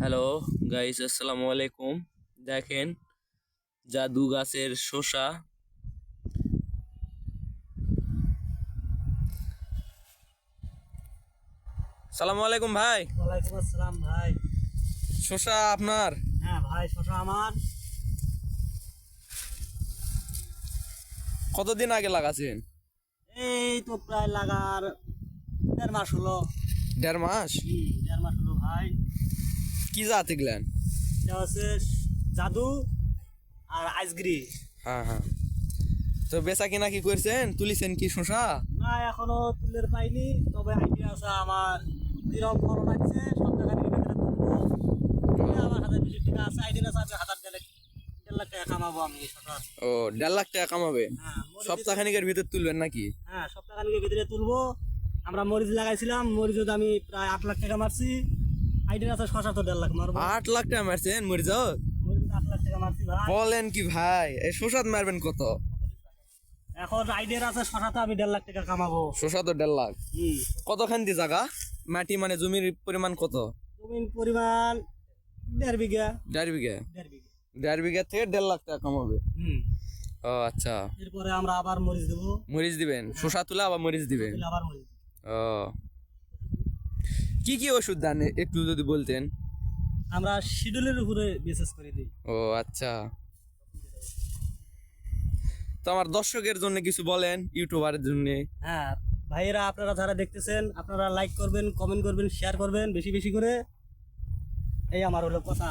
Hello guys আসসালামু আলাইকুম দেখেন জাদু গাছের শসা। সালামু আলাইকুম ভাই। ওয়ালাইকুম আসসালাম ভাই। শসা আপনার? হ্যাঁ ভাই শশা আমার। কতদিন আগে লাগাছেন? এই তো প্রায় লাগার দেড় মাস হলো। দেড় মাস? দেড় মাস হলো ভাই। কি জাত এগুলেন এটা হচ্ছে জাদু আর আইসগিরি হ্যাঁ হ্যাঁ। তো বেচা কিনা কি করছেন? তুলিছেন কি শসা? না এখনও তুলের পাইনি। তবে আইডিয়া আছে আমার। কিরম ফলন আছে সপ্তাহখানির ভিতরে তুলবো তুলে আমার হাতে বেশি টাকা আছে আইডিয়া আছে আমি হাজার দেড় দেড় লাখ টাকা কামাবো আমি ও দেড় লাখ টাকা কামাবে? হ্যাঁ সপ্তাহখানিকের ভিতর তুলবেন নাকি? হ্যাঁ সপ্তাহখানিকের ভিতরে তুলবো। আমরা মরিচ লাগাইছিলাম মরিচত আমি প্রায় আট লাখ টাকা মারছি। আইডিয়া আছে শশা তো দেড় লাখ মারবো। আট লাখ টাকা মারছেন লাখ টাকা বলেন কি ভাই এই মারবেন কত? এখন আইডিয়া আছে শশাতে আমি দেড় লাখ টাকা কামাবো। তো দেড় লাখ। কতখান দি জায়গা মাটি মানে জমির পরিমাণ কত? জমিন পরিমাণ দেড় বিঘা। দেড় বিঘা? দেড় বিঘা। থেকে দেড় লাখ টাকা কামাবে। হুম। ও আচ্ছা। এরপরে আমরা আবার মরিচ দেবো। মরিচ দিবেন? শসা তুলে আবার মরিচ দিবেন? আবার মরিচ ও। কি কি ওষুধ দেন? একটু যদি বলতেন। আমরা শিডিউলের উপরে বিশেষ করে দিই। ও আচ্ছা। তো আমার দর্শকের জন্য কিছু বলেন ইউটিউবারের জন্য। হ্যাঁ ভাইয়েরা আপনারা যারা দেখতেছেন আপনারা লাইক করবেন কমেন্ট করবেন শেয়ার করবেন বেশি বেশি করে। এই আমার হলো কথা।